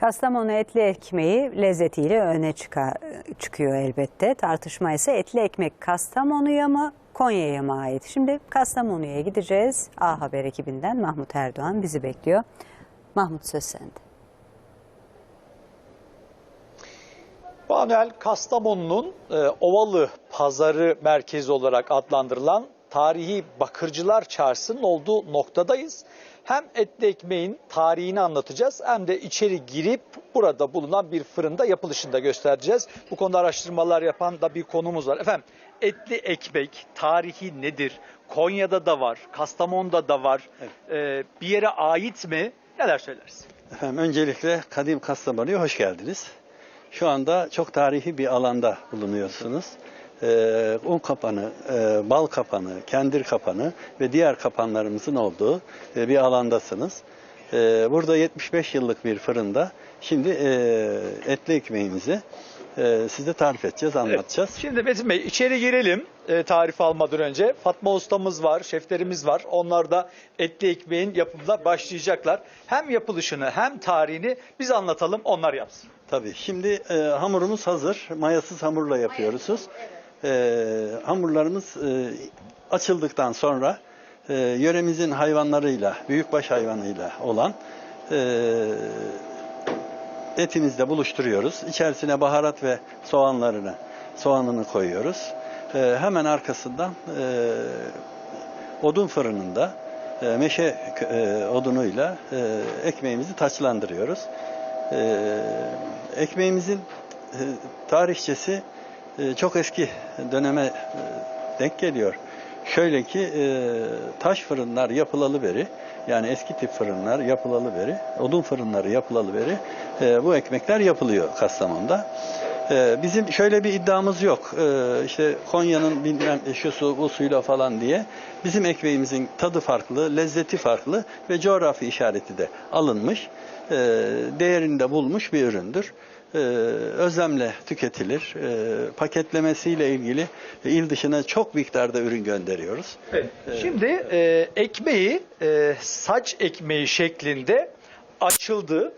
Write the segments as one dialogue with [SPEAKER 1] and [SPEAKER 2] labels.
[SPEAKER 1] Kastamonu etli ekmeği lezzetiyle öne çıka- çıkıyor elbette. Tartışma ise etli ekmek Kastamonu'ya mı Konya'ya mı ait? Şimdi Kastamonu'ya gideceğiz. A Haber ekibinden Mahmut Erdoğan bizi bekliyor. Mahmut söz sende.
[SPEAKER 2] Manuel Kastamonu'nun e, Ovalı Pazarı merkezi olarak adlandırılan tarihi Bakırcılar Çarşısı'nın olduğu noktadayız. Hem etli ekmeğin tarihini anlatacağız hem de içeri girip burada bulunan bir fırında yapılışını da göstereceğiz. Bu konuda araştırmalar yapan da bir konumuz var. Efendim etli ekmek tarihi nedir? Konya'da da var, Kastamonu'da da var. E, bir yere ait mi? Neler söylersin?
[SPEAKER 3] Efendim öncelikle Kadim Kastamonu'ya hoş geldiniz. Şu anda çok tarihi bir alanda bulunuyorsunuz. Ee, un kapanı, e, bal kapanı, kendir kapanı ve diğer kapanlarımızın olduğu e, bir alandasınız. Ee, burada 75 yıllık bir fırında şimdi e, etli ekmeğimizi e, size tarif edeceğiz, anlatacağız.
[SPEAKER 2] Şimdi Metin Bey içeri girelim e, tarif almadan önce. Fatma ustamız var, şeflerimiz var. Onlar da etli ekmeğin yapımına başlayacaklar. Hem yapılışını hem tarihini biz anlatalım, onlar yapsın.
[SPEAKER 3] Tabii. Şimdi e, hamurumuz hazır. Mayasız hamurla yapıyoruz. E, hamurlarımız e, açıldıktan sonra e, yöremizin hayvanlarıyla, büyükbaş hayvanıyla olan e, etimizle buluşturuyoruz. İçerisine baharat ve soğanlarını, soğanını koyuyoruz. E, hemen arkasından e, odun fırınında e, meşe e, odunuyla e, ekmeğimizi taçlandırıyoruz. E, ekmeğimizin e, tarihçesi çok eski döneme e, denk geliyor. Şöyle ki e, taş fırınlar yapılalı beri yani eski tip fırınlar yapılalı beri, odun fırınları yapılalı beri e, bu ekmekler yapılıyor Kastamonu'da. Bizim şöyle bir iddiamız yok. İşte Konya'nın bilmem şu su bu suyla falan diye. Bizim ekmeğimizin tadı farklı, lezzeti farklı ve coğrafi işareti de alınmış. Değerini de bulmuş bir üründür. E, özlemle tüketilir. E, paketlemesiyle ilgili il dışına çok miktarda ürün gönderiyoruz.
[SPEAKER 2] Şimdi e, ekmeği e, saç ekmeği şeklinde açıldı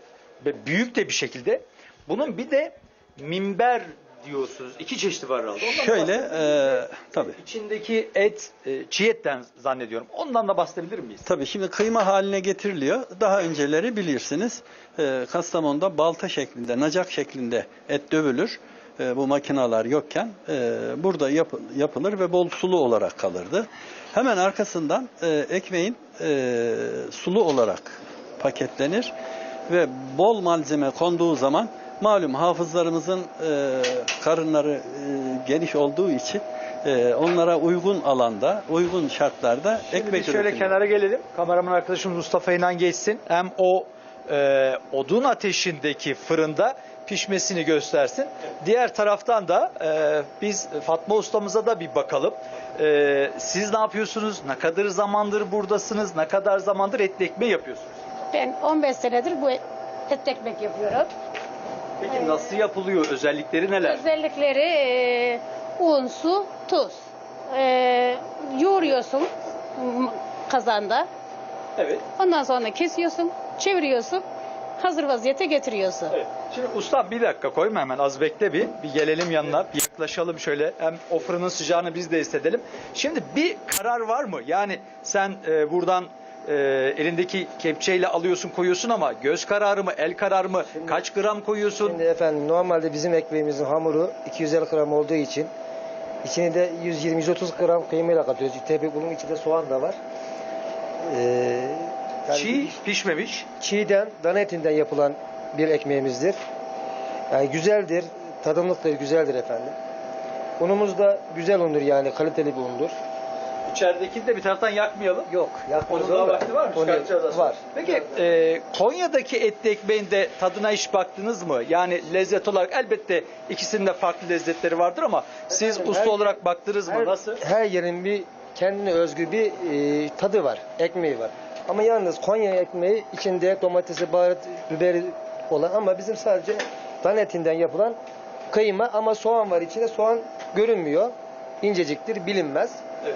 [SPEAKER 2] ve büyük de bir şekilde. Bunun bir de minber diyorsunuz. İki çeşidi var herhalde. Ondan da
[SPEAKER 3] Şöyle, e, tabii.
[SPEAKER 2] İçindeki et e, çiğ etten zannediyorum. Ondan da bahsedebilir miyiz?
[SPEAKER 3] Tabii şimdi kıyma haline getiriliyor. Daha önceleri bilirsiniz e, Kastamonu'da balta şeklinde, nacak şeklinde et dövülür. E, bu makinalar yokken e, burada yapı- yapılır ve bol sulu olarak kalırdı. Hemen arkasından e, ekmeğin e, sulu olarak paketlenir ve bol malzeme konduğu zaman malum hafızlarımızın e, karınları e, geniş olduğu için e, onlara uygun alanda, uygun şartlarda
[SPEAKER 2] Şimdi
[SPEAKER 3] ekmek
[SPEAKER 2] biz şöyle
[SPEAKER 3] üretimi-
[SPEAKER 2] kenara gelelim. Kameraman arkadaşımız Mustafa İnan geçsin. Hem o e, odun ateşindeki fırında pişmesini göstersin. Diğer taraftan da e, biz Fatma ustamıza da bir bakalım. E, siz ne yapıyorsunuz? Ne kadar zamandır buradasınız? Ne kadar zamandır etli ekmeği yapıyorsunuz?
[SPEAKER 4] Ben 15 senedir bu et ekmek yapıyorum.
[SPEAKER 2] Peki nasıl yapılıyor? Özellikleri neler?
[SPEAKER 4] Özellikleri e, un, su, tuz. E, yoğuruyorsun m- kazanda.
[SPEAKER 2] Evet.
[SPEAKER 4] Ondan sonra kesiyorsun, çeviriyorsun. Hazır vaziyete getiriyorsun.
[SPEAKER 2] Evet. Şimdi ustam bir dakika koyma hemen az bekle bir. Bir gelelim yanına bir yaklaşalım şöyle. Hem o fırının sıcağını biz de hissedelim. Şimdi bir karar var mı? Yani sen e, buradan e, elindeki kepçeyle alıyorsun koyuyorsun ama göz kararı mı el kararı mı kaç gram koyuyorsun?
[SPEAKER 5] Şimdi efendim normalde bizim ekmeğimizin hamuru 250 gram olduğu için içine de 120-130 gram kıymayla katıyoruz. Tabii bunun içinde soğan da var. Ee, yani
[SPEAKER 2] Çiğ pişmemiş.
[SPEAKER 5] çiğden, dana etinden yapılan bir ekmeğimizdir. Yani güzeldir, tadımlıktır, güzeldir efendim. Unumuz da güzel undur yani kaliteli bir undur.
[SPEAKER 2] İçeridekini de bir taraftan yakmayalım.
[SPEAKER 5] Yok, yakmaz
[SPEAKER 2] Onun daha vakti var mı?
[SPEAKER 5] Onu-
[SPEAKER 2] Çıkartacağız aslında.
[SPEAKER 5] Var.
[SPEAKER 2] Peki e, Konya'daki etli ekmeğin de tadına hiç baktınız mı? Yani lezzet olarak elbette ikisinin de farklı lezzetleri vardır ama siz
[SPEAKER 5] Efendim,
[SPEAKER 2] usta
[SPEAKER 5] her-
[SPEAKER 2] olarak baktınız mı?
[SPEAKER 5] Her,
[SPEAKER 2] Nasıl?
[SPEAKER 5] her yerin bir kendine özgü bir e, tadı var, ekmeği var. Ama yalnız Konya ekmeği içinde domatesi, baharat, biberi olan ama bizim sadece dan etinden yapılan kıyma ama soğan var içinde. Soğan görünmüyor. inceciktir, bilinmez.
[SPEAKER 2] Evet.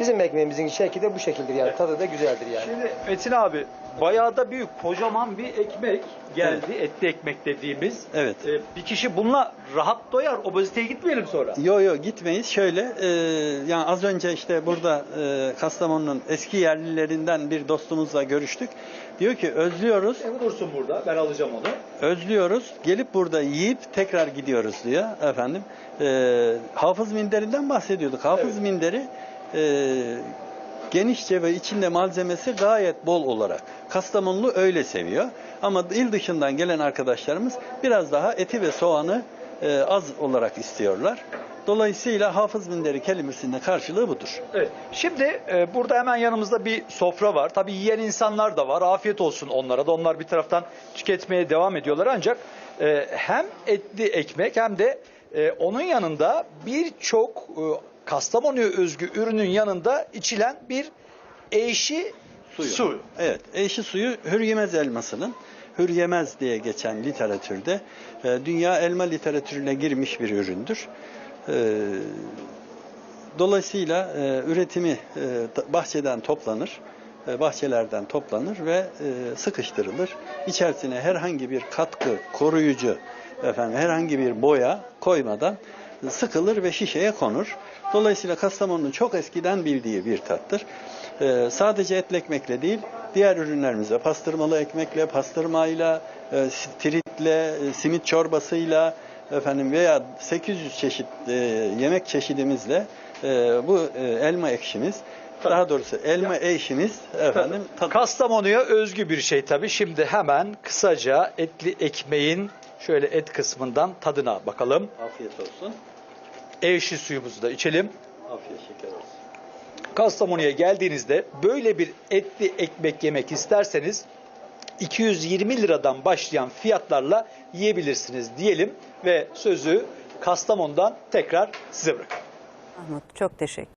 [SPEAKER 5] Bizim ekmeğimizin şekli de bu şekildir yani. Tadı da güzeldir yani.
[SPEAKER 2] Şimdi Metin abi bayağı da büyük kocaman bir ekmek geldi. Etli ekmek dediğimiz.
[SPEAKER 3] Evet.
[SPEAKER 2] Ee, bir kişi bununla rahat doyar. Obeziteye gitmeyelim sonra.
[SPEAKER 3] Yo yo gitmeyiz. Şöyle e, yani az önce işte burada e, Kastamonu'nun eski yerlilerinden bir dostumuzla görüştük. Diyor ki özlüyoruz,
[SPEAKER 2] E, dursun burada. Ben alacağım onu.
[SPEAKER 3] özlüyoruz. Gelip burada yiyip tekrar gidiyoruz diyor efendim. E, Hafız minderinden bahsediyorduk. Hafız minderi e, genişçe ve içinde malzemesi gayet bol olarak. Kastamonlu öyle seviyor. Ama il dışından gelen arkadaşlarımız biraz daha eti ve soğanı e, az olarak istiyorlar. Dolayısıyla hafız minderi kelimesinin de karşılığı budur.
[SPEAKER 2] Evet. Şimdi e, burada hemen yanımızda bir sofra var. Tabii yiyen insanlar da var. Afiyet olsun onlara da. Onlar bir taraftan tüketmeye devam ediyorlar. Ancak e, hem etli ekmek hem de e, onun yanında birçok e, Kastamonu'ya özgü ürünün yanında içilen bir eşi suyu.
[SPEAKER 3] Evet, eşi suyu Hüryemez elmasının Hüryemez diye geçen literatürde e, dünya elma literatürüne girmiş bir üründür. E, dolayısıyla e, üretimi bahçeden toplanır, bahçelerden toplanır ve sıkıştırılır. İçerisine herhangi bir katkı, koruyucu, efendim herhangi bir boya koymadan sıkılır ve şişeye konur. Dolayısıyla Kastamonu'nun çok eskiden bildiği bir tattır. Ee, sadece etli ekmekle değil, diğer ürünlerimizle, pastırmalı ekmekle, pastırmayla, e, tiritle, e, simit çorbasıyla, efendim veya 800 çeşit e, yemek çeşidimizle e, bu e, elma ekşimiz, daha doğrusu elma eşimiz efendim tadı-
[SPEAKER 2] Kastamonu'ya özgü bir şey tabii. Şimdi hemen kısaca etli ekmeğin şöyle et kısmından tadına bakalım.
[SPEAKER 3] Afiyet olsun.
[SPEAKER 2] Eşi suyumuzu da içelim.
[SPEAKER 3] Afiyet şeker olsun.
[SPEAKER 2] Kastamonu'ya geldiğinizde böyle bir etli ekmek yemek isterseniz 220 liradan başlayan fiyatlarla yiyebilirsiniz diyelim ve sözü Kastamonu'dan tekrar size bırakıyorum.
[SPEAKER 1] Mahmut çok teşekkür